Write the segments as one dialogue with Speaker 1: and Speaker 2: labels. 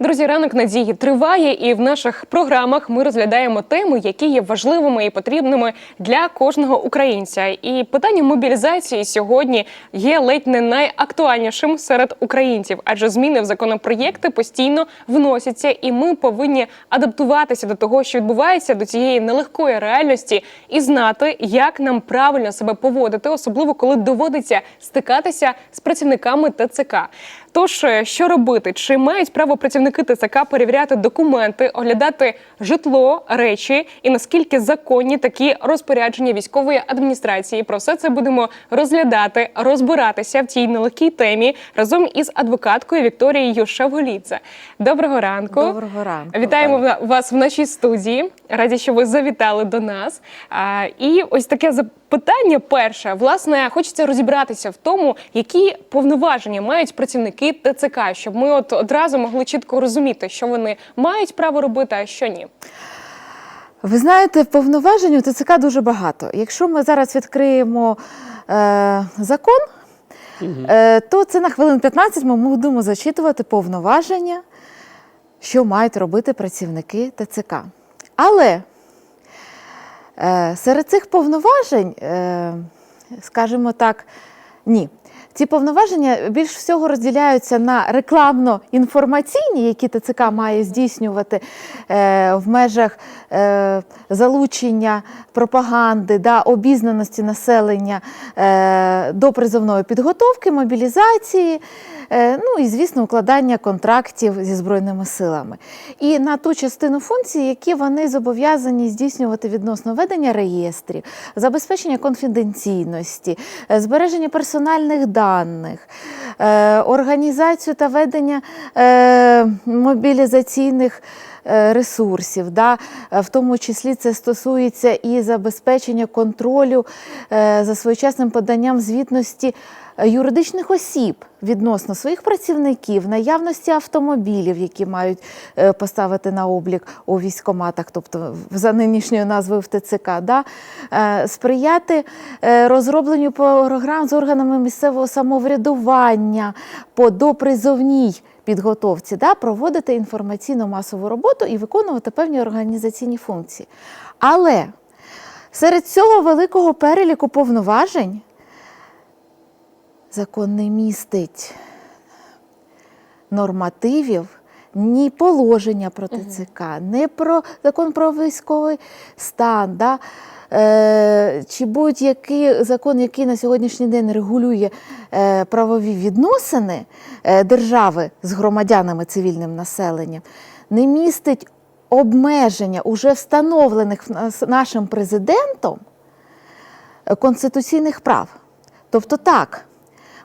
Speaker 1: Друзі, ранок надії триває, і в наших програмах ми розглядаємо теми, які є важливими і потрібними для кожного українця. І питання мобілізації сьогодні є ледь не найактуальнішим серед українців, адже зміни в законопроєкти постійно вносяться, і ми повинні адаптуватися до того, що відбувається, до цієї нелегкої реальності, і знати, як нам правильно себе поводити, особливо коли доводиться стикатися з працівниками ТЦК. Тож, е, що робити? Чи мають право працівники ТЦК перевіряти документи, оглядати житло, речі, і наскільки законні такі розпорядження військової адміністрації? Про все це будемо розглядати, розбиратися в цій нелегкій темі разом із адвокаткою Вікторією Шавголідзе. Доброго ранку.
Speaker 2: Доброго ранку.
Speaker 1: Вітаємо в- вас в нашій студії. Раді, що ви завітали до нас. А, і ось таке запитання перше. Власне, хочеться розібратися в тому, які повноваження мають працівники ТЦК, щоб ми от одразу могли чітко розуміти, що вони мають право робити, а що ні.
Speaker 2: Ви знаєте, повноважень у ТЦК дуже багато. Якщо ми зараз відкриємо е, закон, е, то це на хвилин 15 ми будемо зачитувати повноваження, що мають робити працівники ТЦК. Але е, серед цих повноважень, е, скажімо так, ні. Ці повноваження більш всього розділяються на рекламно-інформаційні, які ТЦК має здійснювати е, в межах е, залучення пропаганди, да, обізнаності населення е, до призовної підготовки, мобілізації, ну і, звісно, укладання контрактів зі Збройними силами. І на ту частину функцій, які вони зобов'язані здійснювати відносно ведення реєстрів, забезпечення конфіденційності, е, збереження персональних даних, е, організацію та ведення е, мобілізаційних е, ресурсів. Да? Е, В тому числі це стосується і забезпечення контролю е, за своєчасним поданням звітності е, юридичних осіб відносно своїх працівників, наявності автомобілів, які мають е, поставити на облік у військоматах, тобто за нинішньою назвою в ТЦК, да? Е, сприяти е, розробленню програм з органами місцевого самоврядування по допризовній підготовці, да? проводити інформаційно-масову роботу і виконувати певні організаційні функції. Але серед цього великого переліку повноважень закон не містить нормативів, ні положення про ТЦК, не про закон про військовий стан, да? е, чи будь-який закон, який на сьогоднішній день регулює е, правові відносини е, держави з громадянами цивільним населенням, не містить обмеження уже встановлених нашим президентом е, конституційних прав. Тобто так,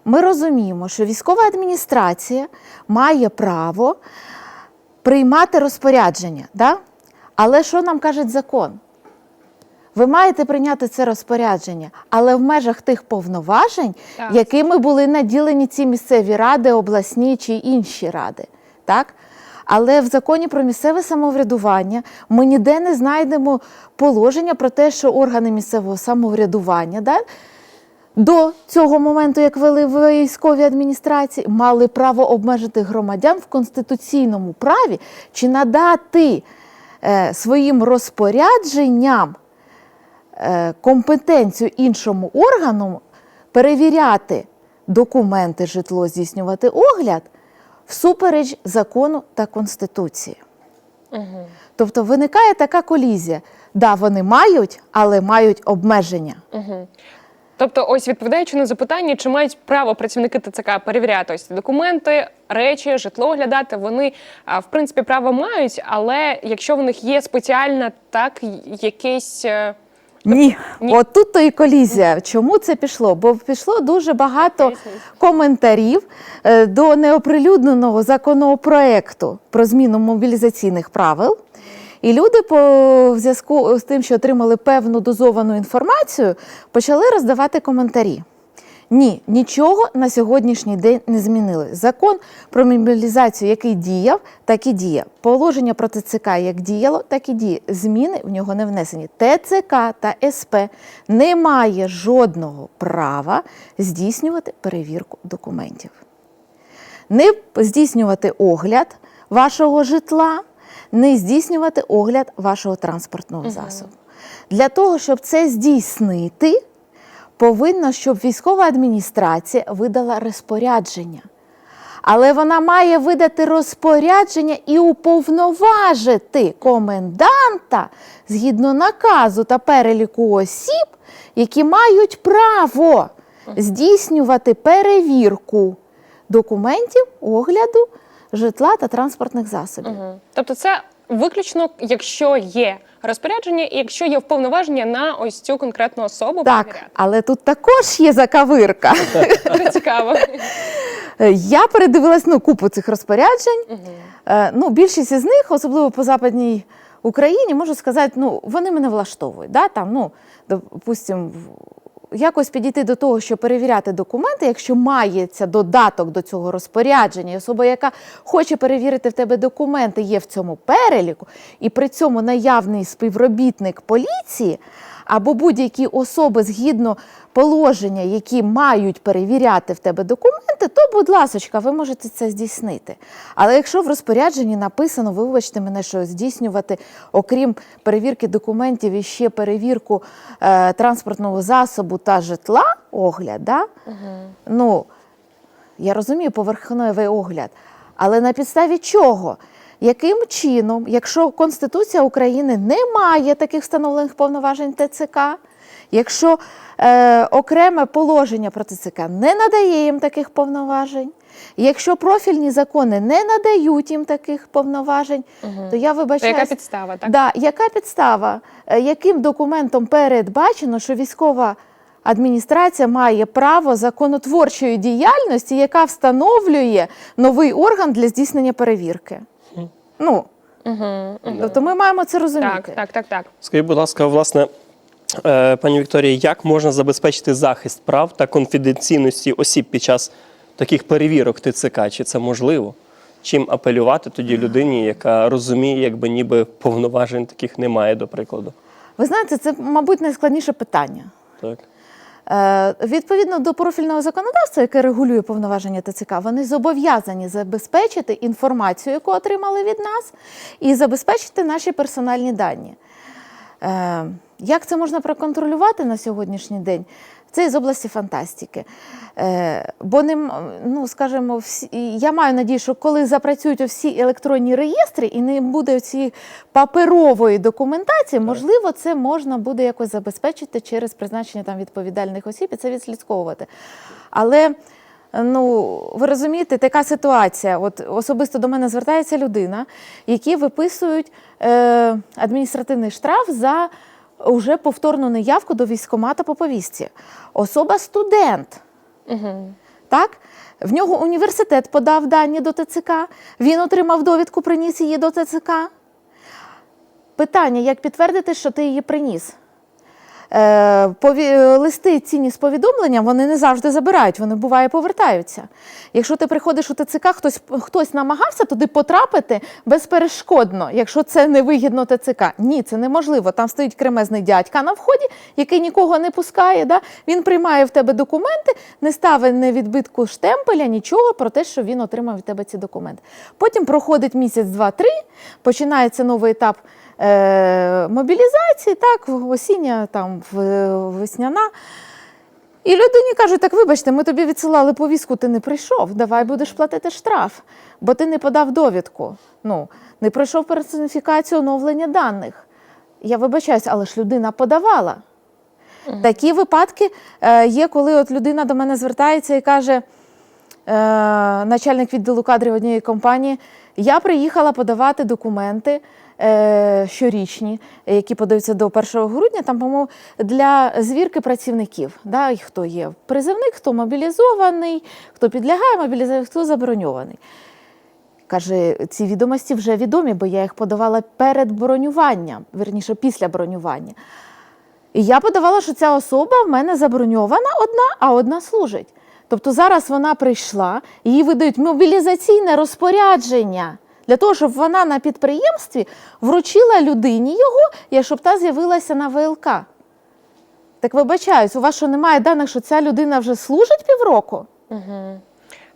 Speaker 2: ми розуміємо, що військова адміністрація має право приймати розпорядження. Да? Але що нам каже закон? Ви маєте прийняти це розпорядження, але в межах тих повноважень,
Speaker 1: Так.
Speaker 2: якими були наділені ці місцеві ради, обласні чи інші ради. Так? Але в законі про місцеве самоврядування ми ніде не знайдемо положення про те, що органи місцевого самоврядування да, до цього моменту, як вели в військовій адміністрації, мали право обмежити громадян в конституційному праві чи надати е, своїм розпорядженням е, компетенцію іншому органу перевіряти документи, житло, здійснювати огляд всупереч закону та конституції.
Speaker 1: Угу.
Speaker 2: Тобто виникає така колізія. Да, вони мають, але мають обмеження.
Speaker 1: Угу. Тобто, ось відповідаючи на запитання, чи мають право працівники ТЦК перевіряти ось документи, речі, житло оглядати, вони в принципі право мають, але якщо в них є спеціальна так якесь. е,
Speaker 2: Ні,
Speaker 1: Ні.
Speaker 2: от тут то і колізія. Чому це пішло? Бо пішло дуже багато коментарів е, до неоприлюдненого законопроекту про зміну мобілізаційних правил. І люди по в зв'язку з тим, що отримали певну дозовану інформацію, почали роздавати коментарі. Ні, нічого на сьогоднішній день не змінили. Закон про мобілізацію, який діяв, так і діє. Положення про ТЦК як діяло, так і діє. Зміни в нього не внесені. ТЦК та СП не має жодного права здійснювати перевірку документів. Не здійснювати огляд вашого житла, не здійснювати огляд вашого транспортного засобу. Для того, щоб це здійснити, повинно, щоб військова адміністрація видала розпорядження. Але вона має видати розпорядження і уповноважити коменданта згідно наказу та переліку осіб, які мають право здійснювати перевірку документів огляду житла та транспортних засобів.
Speaker 1: Мгм. Тобто, це виключно, якщо є розпорядження і якщо є вповноваження на ось цю конкретну особу
Speaker 2: Так,
Speaker 1: перевіряти.
Speaker 2: але тут також є закавирка.
Speaker 1: Дуже цікаво.
Speaker 2: Я передивилась ну, купу цих розпоряджень. Е, Ну, більшість із них, особливо по Западній Україні, можу сказати, ну, вони мене влаштовують. Да? Там, ну, допустим, якось підійти до того, що перевіряти документи, якщо мається додаток до цього розпорядження, і особа, яка хоче перевірити в тебе документи, є в цьому переліку, і при цьому наявний співробітник поліції або будь-які особи згідно положення, які мають перевіряти в тебе документи, то, будь ласочка, ви можете це здійснити. Але якщо в розпорядженні написано, вибачте мене, що здійснювати, окрім перевірки документів, і ще перевірку е, транспортного засобу та житла, огляд, да? ну, я розумію поверхневий огляд, але на підставі чого? Яким чином, якщо Конституція України не має таких встановлених повноважень ТЦК, якщо е, окреме положення про ТЦК не надає їм таких повноважень, якщо профільні закони не надають їм таких повноважень, то я вибачаю.
Speaker 1: яка підстава, так?
Speaker 2: Да, яка підстава? Е, Яким документом передбачено, що військова адміністрація має право законотворчої діяльності, яка встановлює новий орган для здійснення перевірки? Ну,
Speaker 1: Угу.
Speaker 2: тобто ми маємо це розуміти.
Speaker 1: Так, так, так, так.
Speaker 3: Скажіть, будь ласка, власне, е, пані Вікторія, як можна забезпечити захист прав та конфіденційності осіб під час таких перевірок ТЦК? Чи це можливо? Чим апелювати тоді людині, яка розуміє, якби ніби повноважень таких немає, до прикладу?
Speaker 2: Ви знаєте, це, мабуть, найскладніше питання.
Speaker 3: Так.
Speaker 2: Е, Відповідно до профільного законодавства, яке регулює повноваження ТЦК, вони зобов'язані забезпечити інформацію, яку отримали від нас, і забезпечити наші персональні дані. Е, Як це можна проконтролювати на сьогоднішній день? Це із області фантастики. Е, бо нем, ну, скажімо, всі, я маю надію, що коли запрацюють всі електронні реєстри і не буде цієї паперової документації, можливо, це можна буде якось забезпечити через призначення там відповідальних осіб і це відслідковувати. Але ну, ви розумієте, така ситуація. От особисто до мене звертається людина, які виписують е, адміністративний штраф за уже повторну неявку до військомата по повістці. Особа студент. Так? В нього університет подав дані до ТЦК, він отримав довідку, приніс її до ТЦК. Питання: як підтвердити, що ти її приніс? Е, пові- листи цінні з повідомленням вони не завжди забирають, вони буває повертаються. Якщо ти приходиш у ТЦК, хтось, хтось намагався туди потрапити безперешкодно, якщо це невигідно ТЦК. Ні, це неможливо. Там стоїть кремезний дядька на вході, який нікого не пускає. Да? Він приймає в тебе документи, не ставить не відбитку штемпеля, нічого про те, що він отримав від тебе ці документи. Потім проходить місяць, два, три, починається новий етап е, мобілізації, так, осіння, там, весняна. І людині кажуть, так вибачте, ми тобі відсилали повістку, ти не прийшов, давай будеш платити штраф, бо ти не подав довідку. Ну, не пройшов персоніфікацію оновлення даних. Я вибачаюсь, але ж людина подавала. Такі випадки е, є, коли от людина до мене звертається і каже, е, начальник відділу кадрів однієї компанії, я приїхала подавати документи щорічні, які подаються до 1 грудня, там, по-моєму, для звірки працівників. Да, хто є призивник, хто мобілізований, хто підлягає мобілізації, хто заброньований. Каже, ці відомості вже відомі, бо я їх подавала перед бронюванням, верніше після бронювання. І я подавала, що ця особа в мене заброньована одна, а одна служить. Тобто зараз вона прийшла, їй видають мобілізаційне розпорядження для того, щоб вона на підприємстві вручила людині його, і щоб та з'явилася на ВЛК. Так вибачаюсь, у вас що немає даних, що ця людина вже служить півроку?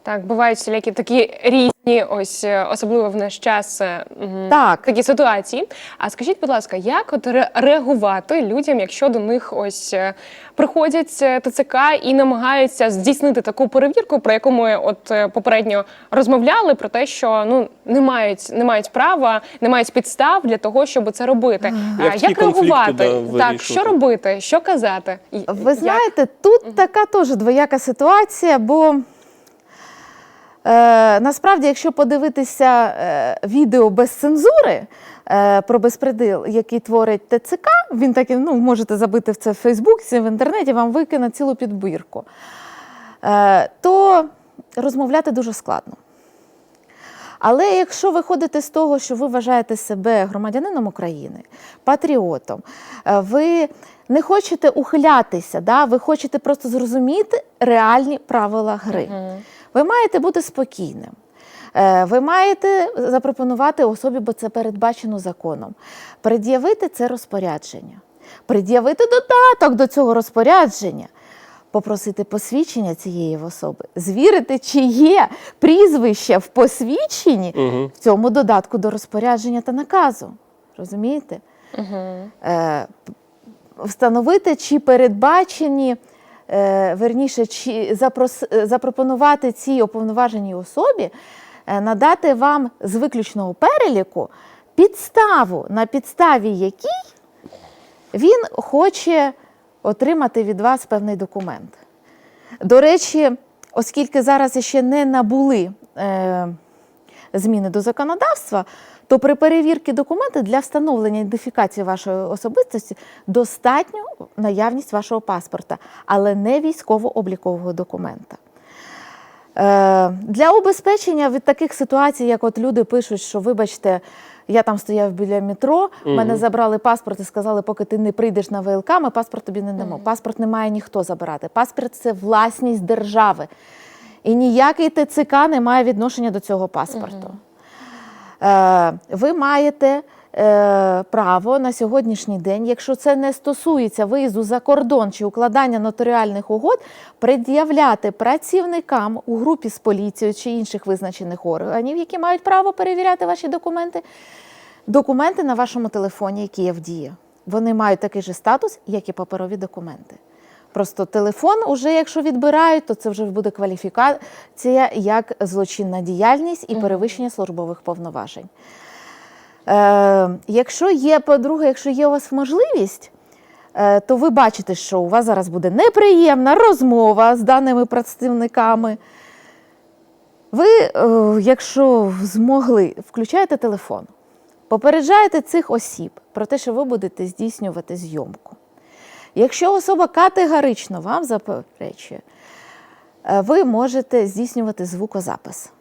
Speaker 1: Так, бувають всілякі такі різні, ось е, особливо в наш час. е,
Speaker 2: Так.
Speaker 1: такі ситуації. А скажіть, будь ласка, як от реагувати людям, якщо до них ось е, приходять ТЦК і намагаються здійснити таку перевірку, про яку ми от попередньо розмовляли, про те, що ну не мають, не мають права, не мають підстав для того, щоб це робити. А
Speaker 3: Як
Speaker 1: як реагувати?
Speaker 3: да,
Speaker 1: так, що робити, що казати?
Speaker 2: Ви
Speaker 1: як?
Speaker 2: знаєте, тут така теж двояка ситуація, бо насправді, якщо подивитися е, відео без цензури е, про безпредил, який творить ТЦК, він так ну, можете забити в це в Фейсбуці, в інтернеті, вам викине цілу підбірку, е, то розмовляти дуже складно. Але якщо ви ходите з того, що ви вважаєте себе громадянином України, патріотом, е, ви не хочете ухилятися, да? ви хочете просто зрозуміти реальні правила гри. Ви маєте бути спокійним. Е, Ви маєте запропонувати особі, бо це передбачено законом, пред'явити це розпорядження, пред'явити додаток до цього розпорядження, попросити посвідчення цієї особи, звірити, чи є прізвище в посвідченні
Speaker 3: Угу.
Speaker 2: в цьому додатку до розпорядження та наказу. Розумієте? Е, встановити, чи передбачені, верніше, чи запрос, е, запропонувати цій уповноваженій особі е, надати вам з виключного переліку підставу, на підставі якій він хоче отримати від вас певний документ. До речі, оскільки зараз ще не набули е, зміни до законодавства, то при перевірці документів для встановлення ідентифікації вашої особистості достатньо наявність вашого паспорта, але не військово-облікового документа. Е, Для убезпечення від таких ситуацій, як от люди пишуть, що вибачте, я там стояв біля метро, мене забрали паспорт і сказали, поки ти не прийдеш на ВЛК, ми паспорт тобі не дамо. Паспорт не має ніхто забирати. Паспорт це власність держави. І ніякий ТЦК не має відношення до цього паспорту. Е, ви маєте е, право на сьогоднішній день, якщо це не стосується виїзду за кордон чи укладання нотаріальних угод, пред'являти працівникам у групі з поліцією чи інших визначених органів, які мають право перевіряти ваші документи, документи на вашому телефоні, які є в дії. Вони мають такий же статус, як і паперові документи. Просто телефон, уже якщо відбирають, то це вже буде кваліфікація як злочинна діяльність і перевищення службових повноважень. Е, якщо є, по-друге, якщо є у вас можливість, е, то ви бачите, що у вас зараз буде неприємна розмова з даними представниками. Ви, е, якщо змогли, включаєте телефон, попереджаєте цих осіб про те, що ви будете здійснювати зйомку. Якщо особа категорично вам заперечує, е, ви можете здійснювати звукозапис.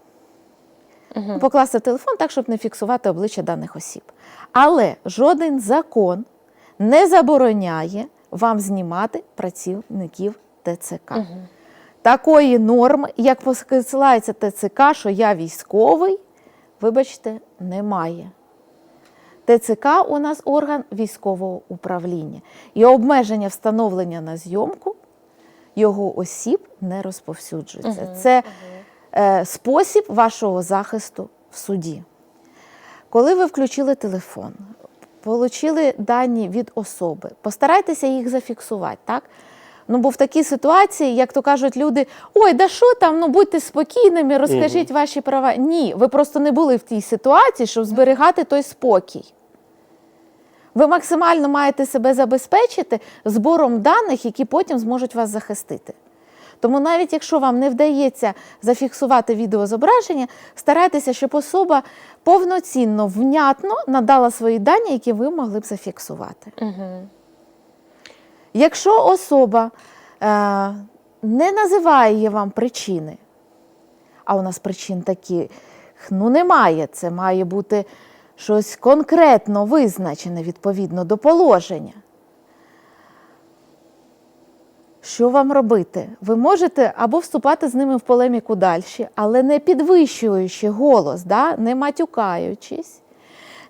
Speaker 2: Покласти телефон так, щоб не фіксувати обличчя даних осіб. Але жоден закон не забороняє вам знімати працівників ТЦК. Такої норми, як посилається ТЦК, що я військовий, вибачте, немає. ТЦК у нас орган військового управління. І обмеження встановлення на зйомку його осіб не розповсюджується. Це е, спосіб вашого захисту в суді. Коли ви включили телефон, отримали дані від особи, постарайтеся їх зафіксувати, так? Ну, бо в такій ситуації, як то кажуть люди, ой, да що там, ну будьте спокійними, розкажіть ваші права. Ні, ви просто не були в тій ситуації, щоб зберігати той спокій. Ви максимально маєте себе забезпечити збором даних, які потім зможуть вас захистити. Тому навіть якщо вам не вдається зафіксувати відеозображення, старайтеся, щоб особа повноцінно, внятно надала свої дані, які ви могли б зафіксувати. Якщо особа е, не називає вам причини, а у нас причин таких ну, немає, це має бути щось конкретно визначене відповідно до положення. Що вам робити? Ви можете або вступати з ними в полеміку далі, але не підвищуючи голос, да? не матюкаючись,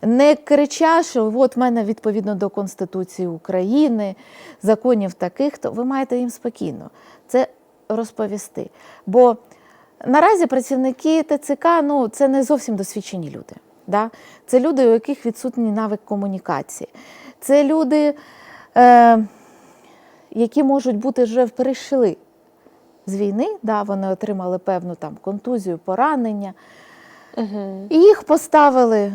Speaker 2: не кричавши, от в мене відповідно до Конституції України, законів таких, то ви маєте їм спокійно це розповісти. Бо Наразі працівники ТЦК ну, це не зовсім досвідчені люди. Да? Це люди, у яких відсутній навик комунікації. Це люди, е, які можуть бути вже перейшли з війни, да? вони отримали певну там контузію, поранення. І їх поставили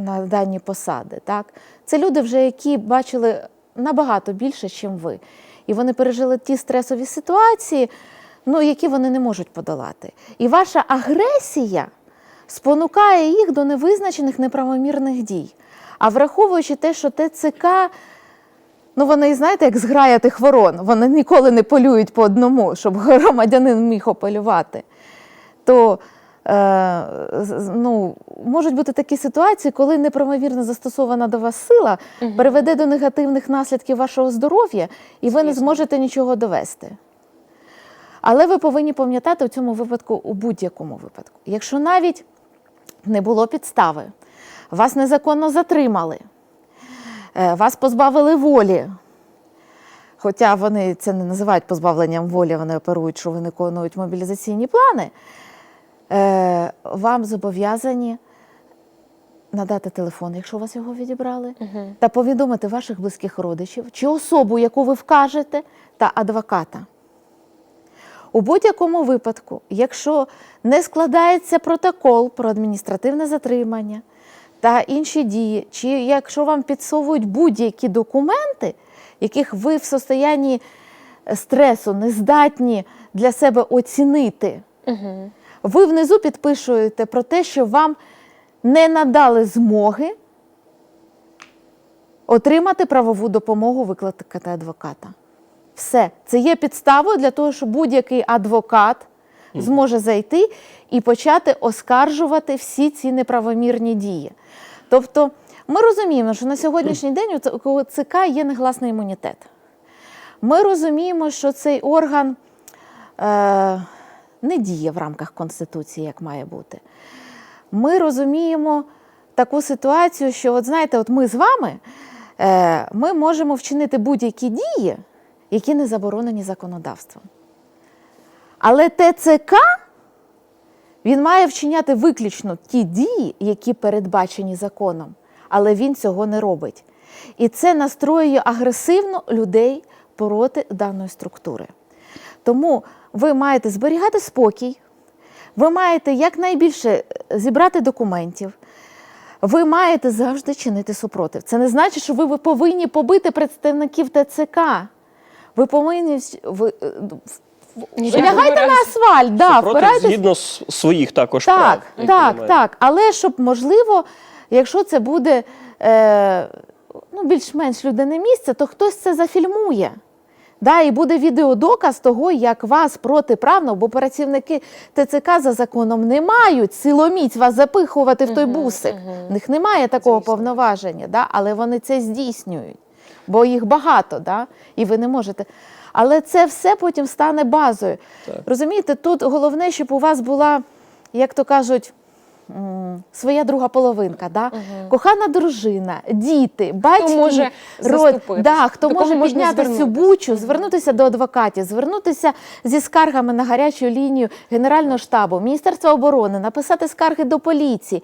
Speaker 2: на дані посади. Так? Це люди, вже, які бачили набагато більше, ніж ви. І вони пережили ті стресові ситуації, ну, які вони не можуть подолати. І ваша агресія спонукає їх до невизначених неправомірних дій. А враховуючи те, що ТЦК, ну вони, знаєте, як зграя тих ворон, вони ніколи не полюють по одному, щоб громадянин міг ополювати то ну, можуть бути такі ситуації, коли неправомірно застосована до вас сила приведе до негативних наслідків вашого здоров'я, і ви не зможете нічого довести. Але ви повинні пам'ятати у цьому випадку, у будь-якому випадку. Якщо навіть не було підстави, вас незаконно затримали, е, вас позбавили волі, Хоча вони це не називають позбавленням волі, вони оперують, що вони виконують мобілізаційні плани, е, вам зобов'язані надати телефон, якщо у вас його відібрали, та повідомити ваших близьких родичів чи особу, яку ви вкажете, та адвоката. У будь-якому випадку, якщо не складається протокол про адміністративне затримання та інші дії, чи якщо вам підсовують будь-які документи, яких ви в состоянні стресу не здатні для себе оцінити, ви внизу підпишуєте про те, що вам не надали змоги отримати правову допомогу викликати адвоката. Все, це є підставою для того, щоб будь-який адвокат зможе зайти і почати оскаржувати всі ці неправомірні дії. Тобто, ми розуміємо, що на сьогоднішній день у у ЦК є негласний імунітет. Ми розуміємо, що цей орган е, не діє в рамках Конституції, як має бути. Ми розуміємо таку ситуацію, що, от знаєте, от ми з вами е, ми можемо вчинити будь-які дії, які не заборонені законодавством. Але ТЦК він має вчиняти виключно ті дії, які передбачені законом, але він цього не робить. І це настроює агресивно людей проти даної структури. Тому ви маєте зберігати спокій, ви маєте якнайбільше зібрати документів. Ви маєте завжди чинити супротив. Це не значить, що ви повинні побити представників ТЦК. Ви повинні ви, е, в-
Speaker 1: Ніякого
Speaker 2: лягайте на асфальт, да, впирайтесь
Speaker 3: згідно своїх також
Speaker 2: так,
Speaker 3: прав. які
Speaker 2: так,
Speaker 3: ви
Speaker 2: так. Але щоб можливо, якщо це буде е, ну, більш-менш людине місце, то хтось це зафільмує. Да, і буде відеодоказ того, як вас протиправно, бо працівники ТЦК за законом не мають силоміць вас запихувати в той бусик. В них немає такого повноваження, да, але вони це здійснюють, бо їх багато, да, і ви не можете. Але це все потім стане базою. Розумієте, тут головне, щоб у вас була, як то кажуть, своя друга половинка, да? кохана дружина, діти, батьки,
Speaker 1: може заступитись?
Speaker 2: да, хто
Speaker 1: До
Speaker 2: може підняти цю бучу, звернутися до адвокатів, звернутися зі скаргами на гарячу лінію Генерального штабу, Міністерства оборони, написати скарги до поліції.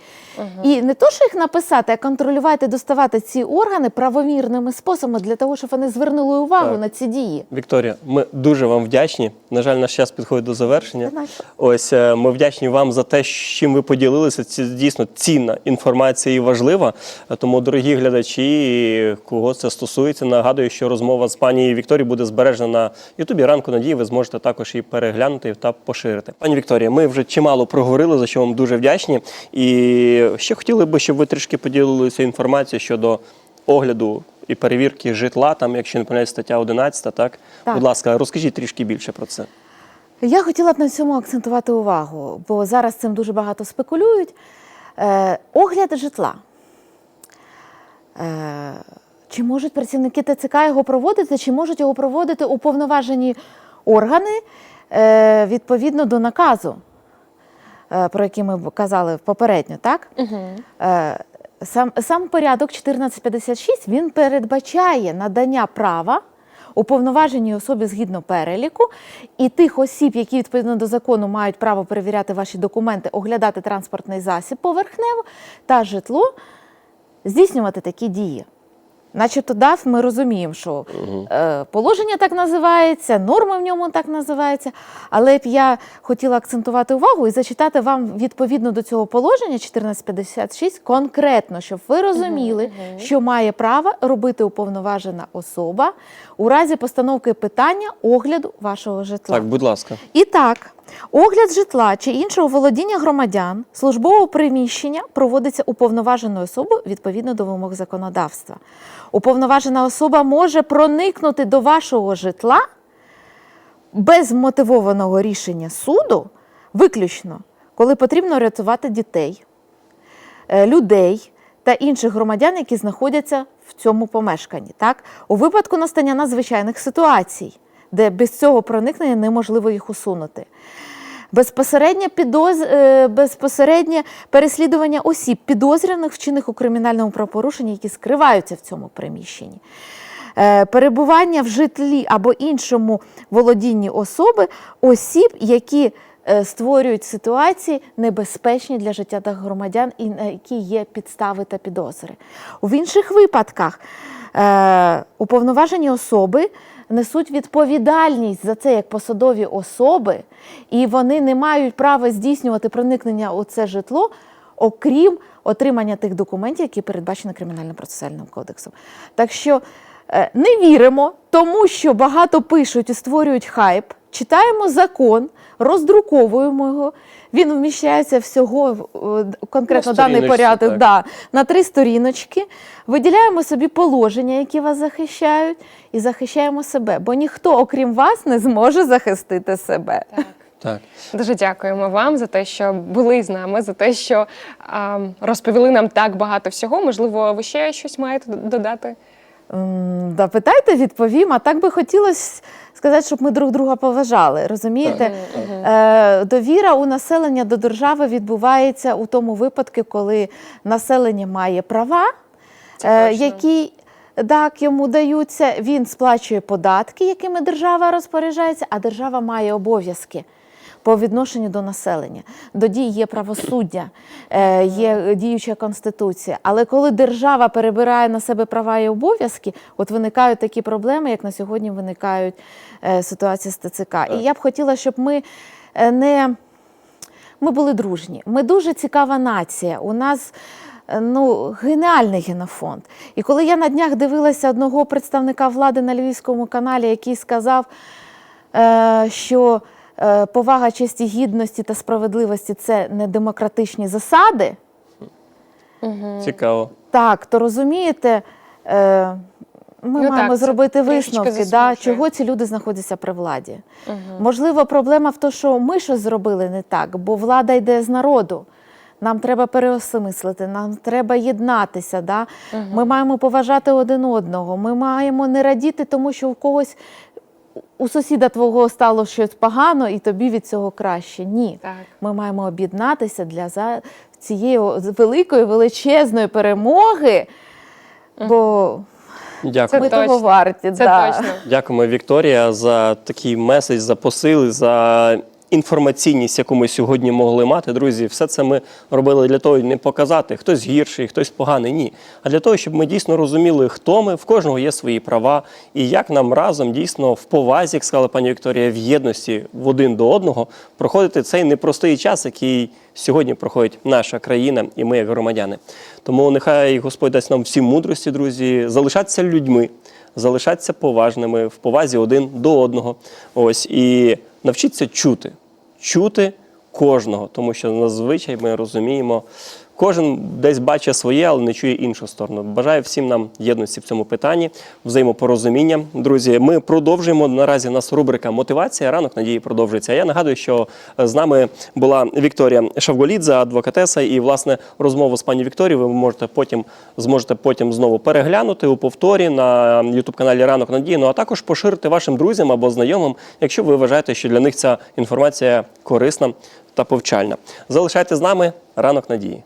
Speaker 2: І не то, що їх написати, а контролювати, доставати ці органи правомірними способами для того, щоб вони звернули увагу
Speaker 3: Так.
Speaker 2: на ці дії.
Speaker 3: Вікторія, ми дуже вам вдячні. На жаль, наш час підходить до завершення. Ось е, ми вдячні вам за те, з чим ви поділилися. Це дійсно цінна інформація і важлива. Тому, дорогі глядачі, кого це стосується, нагадую, що розмова з пані Вікторією буде збережена на Ютубі ранку надії. Ви зможете також її переглянути та поширити. Пані Вікторія, ми вже чимало проговорили, за що вам дуже вдячні. І ще хотіли би, щоб ви трішки поділилися інформацією щодо огляду і перевірки житла, там, якщо не помиляюсь, стаття 11, так?
Speaker 2: Так.
Speaker 3: Будь ласка, розкажіть трішки більше про це.
Speaker 2: Я хотіла б на цьому акцентувати увагу, бо зараз цим дуже багато спекулюють. Е, огляд житла. Е, чи можуть працівники ТЦК його проводити, чи можуть його проводити уповноважені органи е, відповідно до наказу, е, про який ми казали попередньо, так? Е, Сам, сам порядок 1456 він передбачає надання права уповноваженій особі згідно переліку, і тих осіб, які відповідно до закону мають право перевіряти ваші документи, оглядати транспортний засіб поверхнево та житло, здійснювати такі дії. Начебто ДАФ ми розуміємо, що е, положення так називається, норми в ньому так називаються. Але б я хотіла акцентувати увагу і зачитати вам відповідно до цього положення 1456 конкретно, щоб ви розуміли, що має право робити уповноважена особа у разі постановки питання огляду вашого житла.
Speaker 3: Так, будь ласка.
Speaker 2: І так, огляд житла чи іншого володіння громадян службового приміщення проводиться уповноваженою особою відповідно до вимог законодавства. Уповноважена особа може проникнути до вашого житла без мотивованого рішення суду, виключно, коли потрібно рятувати дітей, е, людей та інших громадян, які знаходяться в цьому помешканні. Так? У випадку настання надзвичайних ситуацій, де без цього проникнення неможливо їх усунути. Безпосереднє, підоз... е, безпосереднє переслідування осіб, підозрюваних вчинених у кримінальному правопорушенні, які скриваються в цьому приміщенні. Е, Перебування в житлі або іншому володінні особи осіб, які е, створюють ситуації небезпечні для життя та громадян, і які є підстави та підозри. В інших випадках уповноважені особи несуть відповідальність за це як посадові особи, і вони не мають права здійснювати проникнення у це житло, окрім отримання тих документів, які передбачені кримінально-процесуальним кодексом. Так що е, не віримо, тому що багато пишуть і створюють хайп, читаємо закон, роздруковуємо його. Він вміщається всього в- е, конкретно
Speaker 3: На
Speaker 2: даний порядок
Speaker 3: так.
Speaker 2: да, на три сторіночки. Виділяємо собі положення, які вас захищають, і захищаємо себе, бо ніхто, окрім вас, не зможе захистити себе.
Speaker 3: Так.
Speaker 1: Дуже дякуємо вам за те, що були з нами, за те, що а, розповіли нам так багато всього. Можливо, ви ще щось маєте додати?
Speaker 2: М, Да, питайте, відповім. А так би хотілося сказати, щоб ми друг друга поважали. Розумієте? Е, довіра у населення до держави відбувається у тому випадку, коли населення має права, е, які так, йому даються, він сплачує податки, якими держава розпоряджається, а держава має обов'язки. По відношенню до населення. До дій є правосуддя, е, є діюча конституція. Але коли держава перебирає на себе права і обов'язки, от виникають такі проблеми, як на сьогодні виникають е, ситуації з ТЦК. І я б хотіла, щоб ми е, не ми були дружні. Ми дуже цікава нація. У нас ну, геніальний генофонд. І коли я на днях дивилася одного представника влади на Львівському каналі, який сказав, що повага честі гідності та справедливості це не демократичні засади,
Speaker 3: Цікаво.
Speaker 2: так, то розумієте, е, ми
Speaker 1: Ну
Speaker 2: маємо
Speaker 1: так,
Speaker 2: зробити висновки, да, чого ці люди знаходяться при владі. Можливо, проблема в тому, що ми щось зробили не так, бо влада йде з народу. Нам треба переосмислити, нам треба єднатися. Да? Ми маємо поважати один одного. Ми маємо не радіти, тому що у когось у сусіда твого стало щось погано, і тобі від цього краще. Ні.
Speaker 1: Так.
Speaker 2: Ми маємо об'єднатися для за цієї великої величезної перемоги, бо
Speaker 3: Дякую.
Speaker 2: ми того варті.
Speaker 1: Це
Speaker 2: да.
Speaker 1: точно.
Speaker 3: Дякуємо, Вікторія, за такий меседж, за посили, за інформаційність, яку ми сьогодні могли мати. Друзі, все це ми робили для того, не показати, хтось гірший, хтось поганий. Ні. А для того, щоб ми дійсно розуміли, хто ми, в кожного є свої права, і як нам разом дійсно в повазі, як сказала пані Вікторія, в єдності в один до одного проходити цей непростий час, який сьогодні проходить наша країна і ми, як громадяни. Тому нехай Господь дасть нам всі мудрості, друзі, залишатися людьми залишатися поважними, в повазі один до одного. Ось і навчіться чути, чути кожного, тому що зазвичай ми розуміємо, кожен десь бачить своє, але не чує іншу сторону. Бажаю всім нам єдності в цьому питанні, взаємопорозуміння. Друзі, ми продовжуємо. Наразі у нас рубрика Мотивація. Ранок надії продовжується. Я нагадую, що з нами була Вікторія Шавголідзе, адвокатеса, і власне розмову з пані Вікторією ви можете потім зможете потім знову переглянути у повторі на youtube каналі Ранок Надії. Ну а також поширити вашим друзям або знайомим, якщо ви вважаєте, що для них ця інформація корисна та повчальна. Залишайте з нами ранок надії.